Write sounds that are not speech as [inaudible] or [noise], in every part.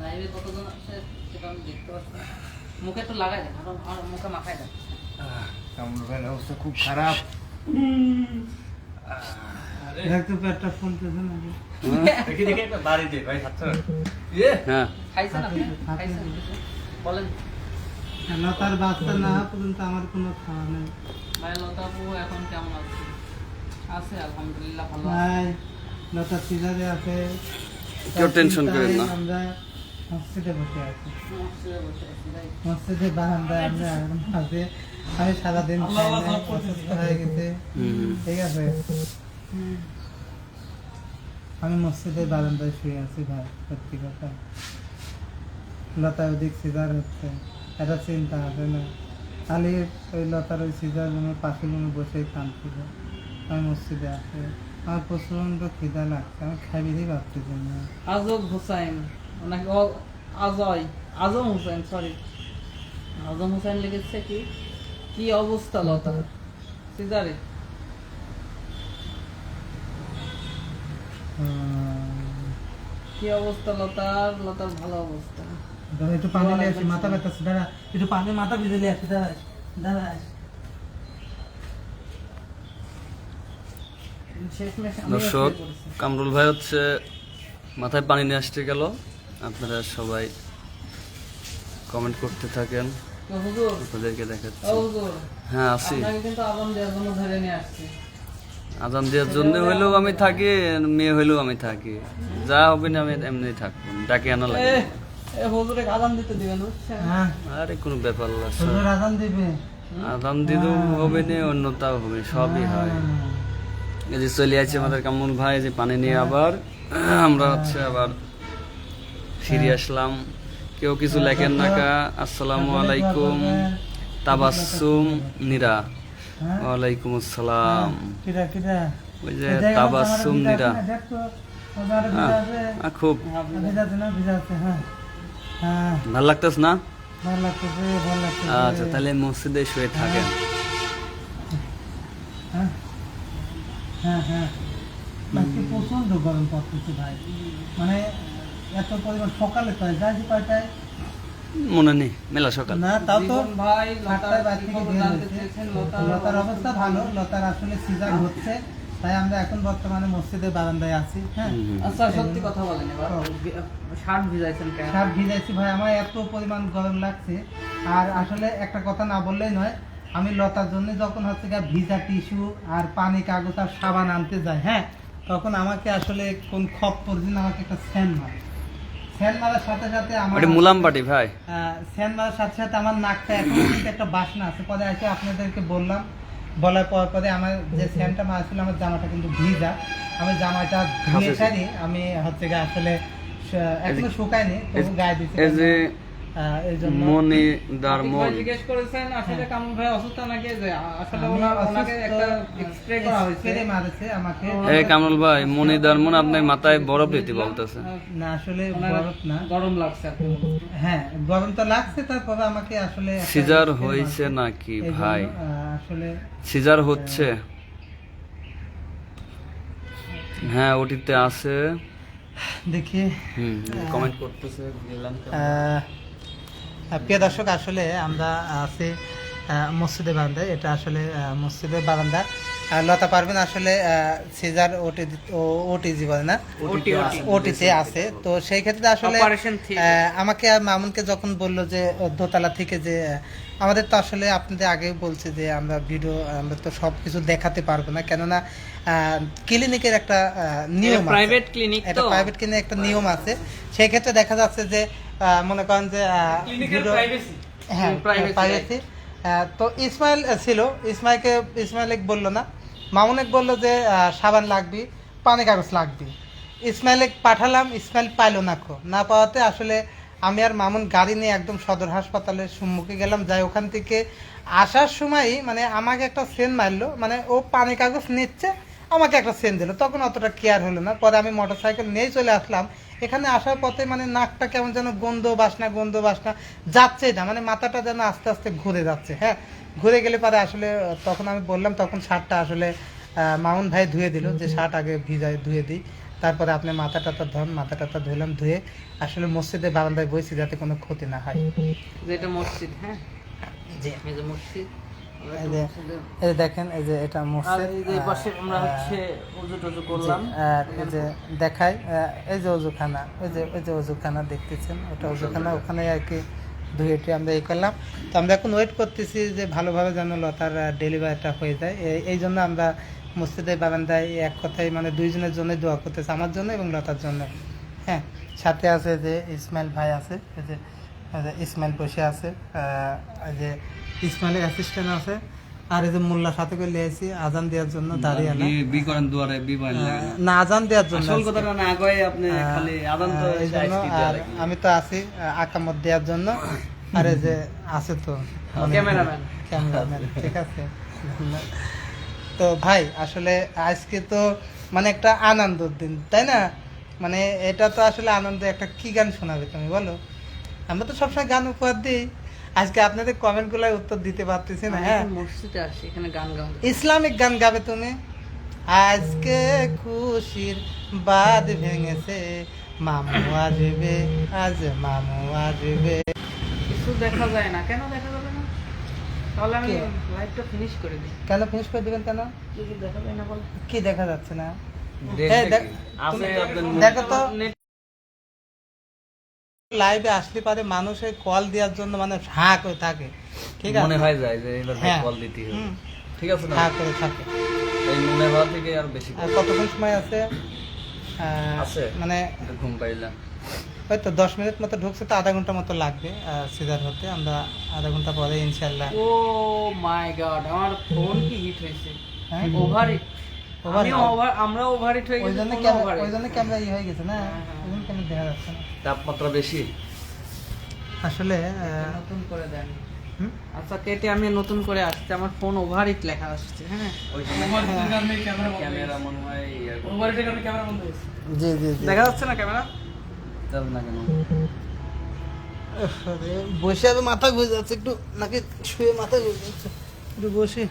লাইভে কতজন আছে সেটা আমি দেখতে পাচ্ছি মুখে একটু লাগাই দেন আমার আমার মুখে মাখাই দেন। কামরুল অবস্থা খুব খারাপ। দেখতে পেটটা ফুলতেছে না দেখি দেখি বাড়ি দে ভাই হাত হ্যাঁ। খাইছেন আপনি? খাইছেন বলেন। লতার বাচ্চা না পর্যন্ত আমার কোনো খাওয়া নেই। ভাই লতাপু এখন কেমন আছে? আছে আলহামদুলিল্লাহ ভালো আছে। ভাই লতা সিজারে আছে। কেউ টেনশন করেন না। আমরা মসজিদে বসে আছি। মসজিদে বসে আছি, ভাই। মসজিদে বারান্দায় আমরা এখন আছে আমি সারাদিন অসুস্থ হয়ে গেছে। ঠিক আছে? আমি মসজিদের বারান্দায় শুয়ে আছি ভাই সত্যি কথা। লতা ওদিক সিজার হচ্ছে এটা চিন্তা আছে না। খালি ওই লতার ওই সিজার রুমের পাশে রুমে বসেই কাঁদছিল। আমি মসজিদে আছি। আমার প্রচণ্ড খিদা লাগছে আমি খাইবেরই ভাবতেছি না। আজব হুসাইন। ওনাকে অজয় আজম হুসাইন সরি আজম হুসাইন লিখেছে কি? কি অবস্থা লতা? সিজারে। কি অবস্থা লতার লতার ভালো অবস্থা। একটু পানি নিয়ে আসি মাথা ব্যথাচ্ছে। একটু পানি মাথা ভিজে নিয়ে আসি দর্শক কামরুল ভাই হচ্ছে মাথায় পানি নিয়ে আসতে গেল। আপনারা সবাই কমেন্ট করতে থাকেন। আপনাদেরকে দেখাচ্ছি। হ্যাঁ আছি আজান দেওয়ার জন্য ধরে নিয়ে আসছি। আজান দেওয়ার জন্য হইলেও আমি থাকি মেয়ে হইলেও আমি থাকি। যা হবে না আমি এমনি থাকব। ডাকে আনা লাগে এ হুজুরে আজান দিতে দিবেন বুঝছেন? হ্যাঁ। আরে কোনো ব্যাপার না হুজুর আজান দিবে। হবে না অন্যতাও হবে সবই হয়। এই যে চলে আছে আমাদের কামরুল ভাই যে পানি নিয়ে আবার। আমরা হচ্ছে আবার ফিরে আসলাম। কেউ কিছু লেখেন না কা। আসসালামু আলাইকুম। তাবাসসুম নিরা। হ্যাঁ? ওয়ালাইকুম আসসালাম। কিরা ওই যে তাবাসসুম নিরা। হ্যাঁ, খুব। হ্যাঁ। হ্যাঁ, ভালো লাগতেছ না। আচ্ছা তাহলে মসজিদে শুয়ে থাকেন। হ্যাঁ, হ্যাঁ, হ্যাঁ। প্রচণ্ড গরম পড়তেছে ভাই। মানে এত পরিমাণ সকালে কয় যাই যে কয়টায়? মনে নেই মেলা সকাল। না তাও তো ভাই লতার লতার অবস্থা। ভালো লতার আসলে সিজার হচ্ছে তাই আমরা এখন বর্তমানে মসজিদের বারান্দায় আছি হ্যাঁ। আচ্ছা সত্যি কথা বলেন এবার। শার্ট ভিজাইছেন কেন? সার ভিজাইছি ভাই আমার এত পরিমাণ গরম লাগছে। আর আসলে একটা কথা না বললেই নয় আমি লতার জন্য যখন হচ্ছে গিয়ে ভিজা টিস্যু আর পানি কাগজ আর সাবান আনতে যাই হ্যাঁ তখন আমাকে আসলে কোন খপ পরদিন আমাকে একটা স্যান মারে। স্যান মারার সাথে সাথে আমার ওটা মুলাম ভাই। আহ, স্যান মারার সাথে সাথে আমার নাকটা এখন কিন্তু [coughs] একটা বাসনা আছে। পরে এসে আপনাদেরকে বললাম। বলার পর পরে আমার যে স্যানটা মারছিল আমার জামাটা কিন্তু ভিজা। আমি জামাটা ধুয়ে খাসেছে। আমি হচ্ছে গিয়ে আসলে এখনও শুকায়নি তবু গায়ে দিচ্ছি এই যে আহ, এই জন্য। মনি দার মন। জিজ্ঞেস করেছেন আসলে কামুল ভাই অসুস্থ নাকি? যে আসলে আমি ওনা- অসুস্থ, ওনাকে একটা স্প্রে করা হয়েছে। Spray আমাকে। এই কামরুল ভাই মনি দার মন আপনার মাথায় বরফ দিতে বলতেছে। না আসলে বরফ না। গরম লাগছে হ্যাঁ গরম তো লাগছে তারপরে আমাকে আসলে সিজার হয়েছে নাকি ভাই? আসলে সিজার হচ্ছে। হ্যাঁ ওটিতে আছে। দেখি। হুম কমেন্ট করতেছে দিলাম প্রিয় দর্শক আসলে আমরা আছি মসজিদের বারান্দায়। এটা আসলে মসজিদের বারান্দা। লতা পারবেন আসলে সিজার ওটি ওটি জীবনে না? ওটি, ওটি। ওটিতে আছে। তো সেই ক্ষেত্রে আসলে আমাকে মামুনকে যখন বলল যে দোতলা থেকে যে আমাদের তো আসলে আপনাদের আগেই বলছে যে আমরা ভিডিও আমরা তো সব কিছু দেখাতে পারব না। কেননা ক্লিনিকের একটা নিয়ম। প্রাইভেট ক্লিনিক তো। প্রাইভেট কিনে একটা নিয়ম আছে। সেই ক্ষেত্রে দেখা যাচ্ছে যে মনে করেন যে হ্যাঁ প্রাইভেসি তো ইসমাইল ছিল। ইসমাইলকে ইসমাইল এক বলল না। মামুনেক বলল যে সাবান লাগবে পানি কাগজ লাগবে। ইসমাইলে পাঠালাম ইসমাইল পাইলো না খো না পাওয়াতে আসলে আমি আর মামুন গাড়ি নিয়ে একদম সদর হাসপাতালের সম্মুখে গেলাম। যাই ওখান থেকে আসার সময়ই মানে আমাকে একটা সেন মারলো। মানে ও পানি কাগজ নিচ্ছে আমাকে একটা সেন দিল। তখন অতটা কেয়ার হলো না। পরে আমি মোটর সাইকেল নিয়েই চলে আসলাম। এখানে আসার পথে মানে নাকটা কেমন যেন গন্ধ বাসনা গন্ধ বাসনা যাচ্ছেই না মানে মাথাটা যেন আস্তে আস্তে ঘুরে যাচ্ছে হ্যাঁ? ঘুরে গেলে পরে আসলে তখন আমি বললাম তখন শার্টটা আসলে মামুন ভাই ধুয়ে দিল যে শার্ট আগে ভিজায় ধুয়ে দিই তারপরে আপনি মাথা টাথা ধন মাথা টাথা ধুলাম ধুয়ে আসলে মসজিদে বারান্দায় বইছি যাতে কোনো ক্ষতি না হয়। যেটা মসজিদ হ্যাঁ? জি। মসজিদ। এই এই দেখেন এই যে এটা মসজিদ এই পাশে আমরা হচ্ছে উজু টুজু করলাম। আর এই যে দেখাই এই যে অজুখানা ওই যে ওই যে অজুখানা দেখতেছেন ওটা অজুখানা ওখানে আর কি ধুয়ে টুয়ে আমরা এই করলাম। তো আমরা এখন ওয়েট করতেছি যে ভালোভাবে যেন লতার ডেলিভারিটা হয়ে যায়। এই- এই জন্য আমরা মসজিদের বারান্দায় এক কথায় মানে দুইজনের জন্য দোয়া করতেছি আমার জন্য এবং লতার জন্য। হ্যাঁ সাথে আছে যে ইসমাইল ভাই আছে এই যে ইসমাইল বসে আছে এই যে ইসমাইলের অ্যাসিস্ট্যান্ট আছে। আর এই যে মোল্লা সাথে করে লিয়েছি আজান দেওয়ার জন্য দাঁড়িয়ে না। বি- করেন দুয়ারে বি না আজান দেওয়ার জন্য আসল। কথাটা না আগে আপনি খালি আদান তো এই জন্য আর আমি তো আছি আকামত দেওয়ার জন্য। আর এই যে আছে তো। ক্যামেরাম্যান। ক্যামেরাম্যান ঠিক আছে। তো ভাই আসলে আজকে তো মানে একটা আনন্দের দিন তাই না? মানে এটা তো আসলে আনন্দ একটা কি গান শোনাবে তুমি বলো? আমরা তো সবসময় গান উপহার দিই। আজকে আপনাদের কমেন্টগুলোর উত্তর দিতে পারতেছি না হ্যাঁ। মসজিদে আসি এখানে গান গাও ইসলামিক গান গাবে তুমি? আজকে খুশির বাদ ভেঙেছে মামু আসবে আজ মামু আসবে। কিছু দেখা যায় না। কেন দেখা যাবে না? তাহলে আমি কে? লাইভটা ফিনিশ করে দিই। কেন ফিনিশ করে দিবেন কেন? কি কি দেখা যায় না বল? কি দেখা যাচ্ছে না? এই দেখ- তো। লাইভে আসলে পারে মানুষের কল দেওয়ার জন্য মানে হাঁ করে থাকে। ঠিক আছে? মনে হয় যায় যে এবার হ্যাঁ। কল দিতে হবে। ঠিক আছে হাঁ করে থাকে। এই মনে হওয়া থেকে আর বেশি আর কতক্ষণ সময় আছে? আছে? মানে ঘুম পাইলাম। ওই তো দশ মিনিট মতো ঢুকছে তো আধা ঘণ্টা মতো লাগবে সিজার হতে। আমরা আধা ঘণ্টা পরে ইনশাল্লাহ ও মাই গড আমার ফোন কি হিট হয়েছে? হ্যাঁ? ওভার হিট ওভার আমরা ওভার হিট হয়ে ওই জন্য ক্যামেরা ওই জন্য ক্যামেরা হয়ে গেছে না? হ্যাঁ। ওই জন্য ক্যামেরা দেখা যাচ্ছে না। তাপমাত্রা বেশি? আসলে নতুন করে দেন। আচ্ছা কেটে আমি নতুন করে আসছে। আমার ফোন ওভার হিট লেখা আসছে। হ্যাঁ ক্যামেরা মনে হয় ইয়ে জি জি দেখা যাচ্ছে না ক্যামেরা? যাবে না কেন? বসে আমি মাথা ঘুরে যাচ্ছে একটু নাকি শুয়ে মাথা ঘুরে যাচ্ছে। একটু বসি।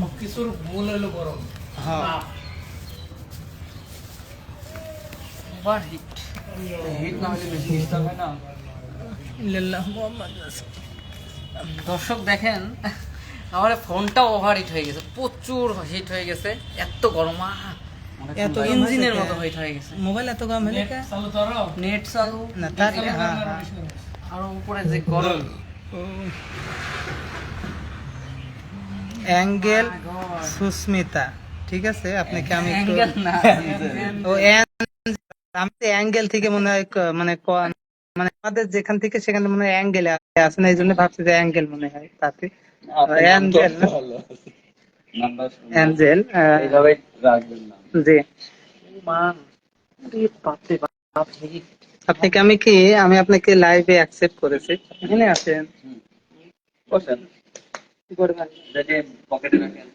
সবকিছুর মূল হলো গরম। Over hit. হিট না হলে বেশি ডিস্টার্ব হয় না। ইল্লাল্লাহ মুহাম্মদ দর্শক দেখেন আমার ফোনটা ওভার হিট হয়ে গেছে প্রচুর হিট হয়ে গেছে এত গরম এত ইঞ্জিনের মতো হিট হয়ে গেছে। মোবাইল এত গরম হলে কে? নেট চালু। না তার হ্যাঁ। আর উপরে যে গরম। অ্যাঙ্গেল সুস্মিতা। ঠিক আছে? আপনাকে আমি একটু ও আমি তো অ্যাঙ্গেল থেকে মনে হয় মানে মানে আমাদের যেখান থেকে সেখানে মনে হয় অ্যাঙ্গেল আছে না এই জন্য ভাবছি যে অ্যাঙ্গেল মনে হয় তাতে। অ্যাঞ্জেল। অ্যাঞ্জেল জি। মান আপনাকে আমি কি আমি আপনাকে লাইভে অ্যাকসেপ্ট করেছি। এখানে আছেন। বসেন। কি করবেন? পকেটে রাখেন।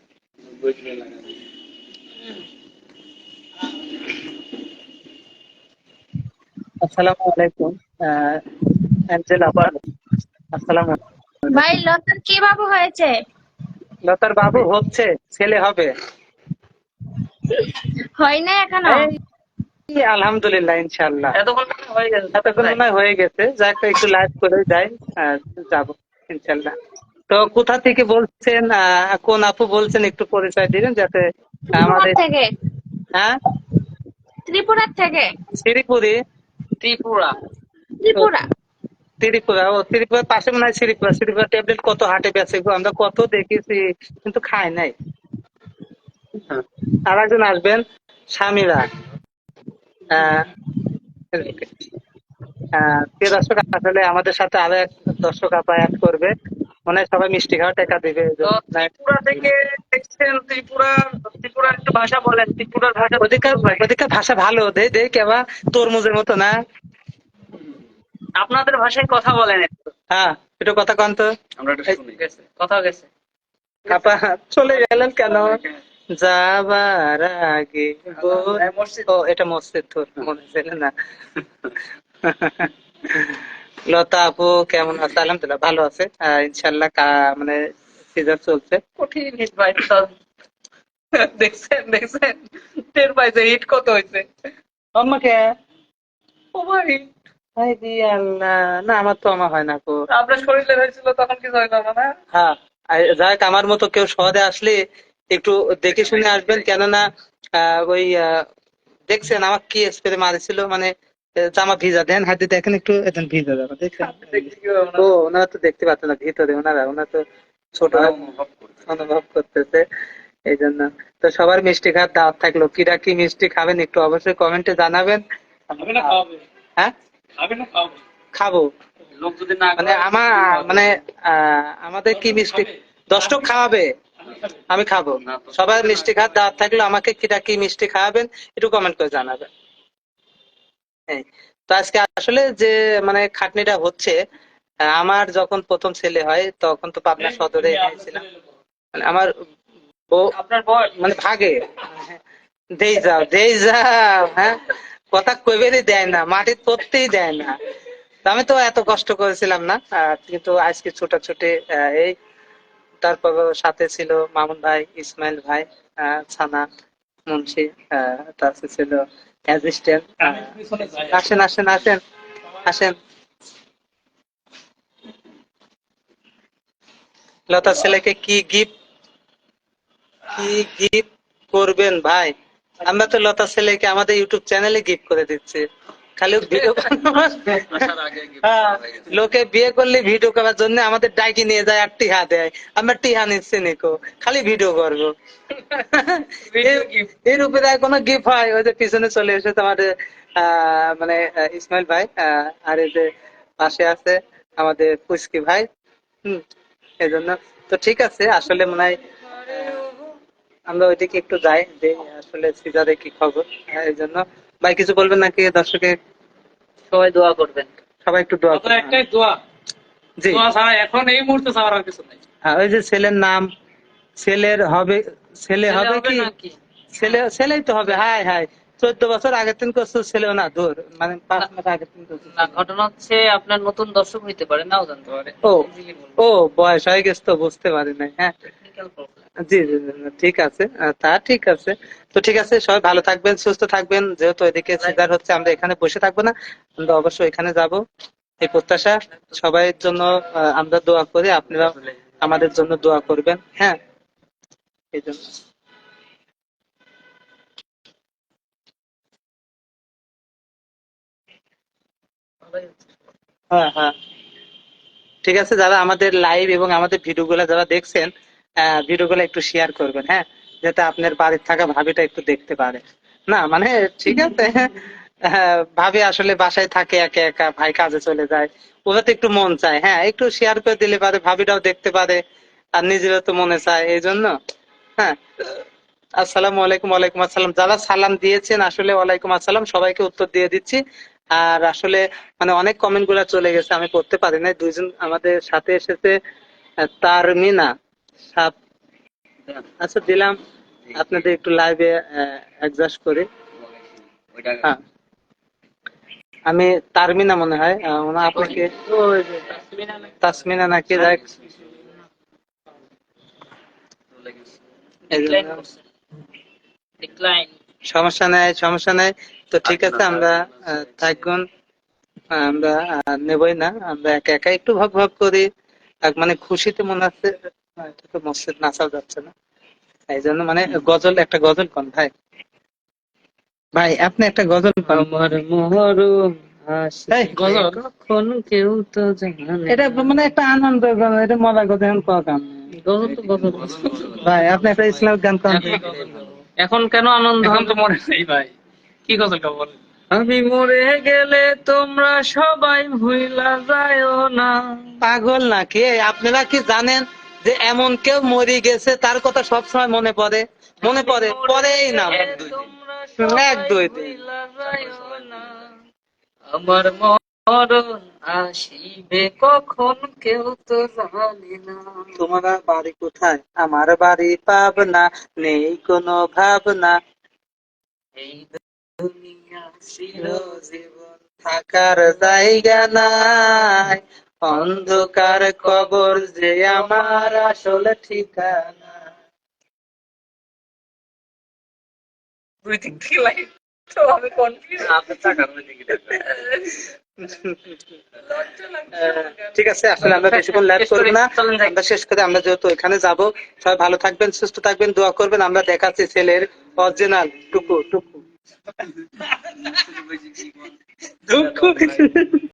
আসসালামু আলাইকুম আহ, অ্যাঞ্জেল আবার আসসালামু ভাই লতার কি বাবু হয়েছে? লতার বাবু হচ্ছে ছেলে হবে। হয় না এখনও? আলহামদুলিল্লাহ ইনশাআল্লাহ। এতক্ষণ হয়ে গেছে। এতক্ষণ মনে হয় হয়ে গেছে। যাক একটু লাইভ করে যাই যাব ইনশাল্লাহ তো কোথা থেকে বলছেন আহ, কোন আপু বলছেন একটু পরিচয় দিবেন যাতে আমাদের থেকে। হ্যাঁ? ত্রিপুরার থেকে। শ্রীপুরি ত্রিপুরা। ত্রিপুরা। ত্রিপুরা ও ত্রিপুরার পাশে মনে হয় শ্রীপুরা শ্রীপুরা ট্যাবলেট কত হাটে বেঁচে গো আমরা কত দেখেছি কিন্তু খাই নাই। হ্যাঁ। আর একজন আসবেন স্বামীরা আহ, আহ, প্রিয় দর্শক আসলে আমাদের সাথে আরও এক দর্শক আপা অ্যাড করবে। মনে হয় সবাই মিষ্টি খাওয়া টাকা দিবে ত্রিপুরা থেকে দেখছেন ত্রিপুরা ত্রিপুরার একটু ভাষা বলেন ত্রিপুরার ভাষা ওদিককার ওদিককার ভাষা ভালো দে দে কেবা তরমুজের মতো না? আপনাদের ভাষায় কথা বলেন একটু। হ্যাঁ একটু কথা কন তো। আমরা একটু শুনি। গেছে কথা গেছে। আপা চলে গেলেন কেন? যাবার আগে বল- ও এটা মসজিদ তোর মনে না? [laughs] লতা আপু কেমন আছে? আলহামদুলিল্লাহ ভালো আছে। ইনশাল্লাহ মানে সিজার চলছে। কঠিন হিট ভাই দেখছেন দেখছেন? টের পাইছে হিট কত হয়েছে। আমাকে ভাই দি আল্লাহ। না আমার তো আমার হয় না কো আপনার শরীরে হয়েছিল তখন কিছু হয় না না হ্যাঁ হোক, আমার মতো কেউ শহরে আসলে একটু দেখে শুনে আসবেন। কেননা ওই দেখছেন আমার কি স্প্রে মারিছিল মানে জামা ভিজা দেন হাতে দেখেন একটু এখন ভিজা জামা দেখছেন ও ওনারা তো দেখতে পাচ্ছে না ভিতরে ওনারা ওনারা তো ছোট। অনুভব করতেছে। এই জন্য তো সবার মিষ্টি খাওয়ার দাওয়াত থাকল। কিরা কি মিষ্টি খাবেন একটু অবশ্যই কমেন্টে জানাবেন। হ্যাঁ? খাবে মানে আমার মানে আমাদের কি মিষ্টি দশটক খাওয়াবে? আমি খাব। সবাই মিষ্টি খাওয়ার দাওয়াত থাকলে। আমাকে কিটা কি মিষ্টি খাওয়াবেন একটু কমেন্ট করে জানাবেন। এই, তো আজকে আসলে যে মানে খাটনিটা হচ্ছে আমার যখন প্রথম ছেলে হয় তখন তো পাবনা সদরে ছিলাম মানে আমার আপনার মানে ভাগে। দেই যাও দেই যাও হ্যাঁ? কথা কইবেরই দেয় না মাটির পড়তেই দেয় না। আমি তো এত কষ্ট করেছিলাম না কিন্তু আজকে ছোটাছুটি এই তারপর সাথে ছিল মামুন ভাই ইসমাইল ভাই ছানা মুন্সি তারপর ছিল অ্যাসিস্ট্যান্ট আসেন আসেন আসেন আসেন। লতা, ছেলেকে কি গিফট কি গিফট করবেন ভাই? আমরা তো লতা ছেলেকে আমাদের ইউটিউব চ্যানেলে গিফট করে দিচ্ছি। খালি [laughs] ভিডিও হ্যাঁ। লোকে বিয়ে করলে ভিডিও করার জন্য আমাদের ডাকি নিয়ে যায় আর টিহা দেয়। আমরা টিহা নিচ্ছি নিকো খালি ভিডিও করব। এর উপরে কোনো গিফট হয়? ওই যে পিছনে চলে এসেছে আমাদের মানে ইসমাইল ভাই আর এই যে পাশে আছে আমাদের পুস্কি ভাই। হম এই জন্য তো ঠিক আছে আসলে মনে হয় আমরা ওইদিকে একটু যাই যে আসলে সিজারে কি খবর? হ্যাঁ, এই জন্য ভাই কিছু বলবেন নাকি দর্শকে সবাই দোয়া করবেন। সবাই একটু দোয়া করুন। একটাই দোয়া। জি। দোয়া ছাড়া এখন এই মুহূর্তে ছাড়া আর কিছু নাই। হ্যাঁ, ওই যে ছেলের নাম ছেলের হবে ছেলে হবে কি? ছেলে ছেলেই তো হবে হাই হাই চোদ্দ বছর আগের দিন করছ ছেলেও না দূর। মানে পাঁচ মাস আগের দিন করছ। না ঘটনা হচ্ছে আপনার নতুন দর্শক হইতে পারে নাও জানতে পারে। ও ও বয়স হয়ে গেছে তো বুঝতে পারি নাই হ্যাঁ। জি ঠিক আছে। তা ঠিক আছে। তো ঠিক আছে সবাই ভালো থাকবেন সুস্থ থাকবেন। যেহেতু এদিকে সিজার হচ্ছে আমরা এখানে বসে থাকব না। আমরা অবশ্যই এখানে যাব। এই প্রত্যাশা সবাইয়ের জন্য আমরা দোয়া করি। আপনারা আমাদের জন্য দোয়া করবেন। হ্যাঁ? এই জন্য। হ্যাঁ হ্যাঁ। ঠিক আছে যারা আমাদের লাইভ এবং আমাদের ভিডিওগুলো যারা দেখছেন ভিডিওগুলো একটু শেয়ার করবেন হ্যাঁ? যাতে আপনার বাড়ির থাকা ভাবিটা একটু দেখতে পারে। না মানে ঠিক আছে হ্যাঁ, ভাবি আসলে বাসায় থাকে একা একা ভাই কাজে চলে যায়। ওরা তো একটু মন চায় হ্যাঁ? একটু শেয়ার করে দিলে পারে ভাবিটাও দেখতে পারে আর নিজেরও তো মনে চায় এই জন্য হ্যাঁ? আসসালামু আলাইকুম ওয়ালাইকুম আসসালাম। যারা সালাম দিয়েছেন আসলে ওয়ালাইকুম আসসালাম সবাইকে উত্তর দিয়ে দিচ্ছি। আর আসলে মানে অনেক কমেন্টগুলা চলে গেছে আমি পড়তে পারি নাই। দুইজন আমাদের সাথে এসেছে আহ, তারমিনা। সাপ। আচ্ছা দিলাম। আপনাদের একটু লাইভে অ্যাডজাস্ট করে। হ্যাঁ। আমি তারমিনা মনে হয়। আপনাকে তাসমিনা নাকি ডিক্লাইন সমস্যা নাই সমস্যা নাই। তো ঠিক আছে আমরা আহ, থাকুন। আমরা আহ, নেবই না। আমরা একা একা একটু ভাগ ভাগ করি মানে খুশিতে মনে হচ্ছে আহ, এটা তো মসজিদ নাচাও যাচ্ছে না। এই জন্য মানে গজল একটা গজল কোন ভাই। ভাই আপনি একটা গজল আমার মহরম কখন কেউ তো জানে এটা মানে একটা আনন্দ গান, এটা মজা কথা এখন কোয়া নেই। গজল তো গজল। ভাই আপনি একটা ইসলামিক গান কোন। এখন কেন আনন্দ এখন তো মনে নেই ভাই। কি গজল বলেন? আমি মরে গেলে তোমরা সবাই ভুইলা যায়ও না। পাগল নাকি? আপনারা কি জানেন? যে এমন কেউ মরে গেছে তার কথা সবসময় মনে পড়ে। মনে পড়ে পরেই না। এক দুই আমার মরণ আসিবে কখন কেউ তো জানে না। তোমার বাড়ি কোথায়? আমার বাড়ি পাবনা নেই কোনো ভাবনা। এই দুনিয়া ছিল জীবন থাকার জায়গা নাই। অন্ধকার কবর যে আমার আসল ঠিকানা। দুই তিন থেকে লাইন তো আমি কনফিউজ আপনার টাকা আমি দেখি ঠিক আছে আসলে আমরা বেশিক্ষণ ল্যাব করব না। আমরা শেষ করে আমরা যেহেতু এখানে যাব সবাই ভালো থাকবেন সুস্থ থাকবেন দোয়া করবেন। আমরা দেখাচ্ছি ছেলের অরিজিনাল টুকু টুকু। টুকু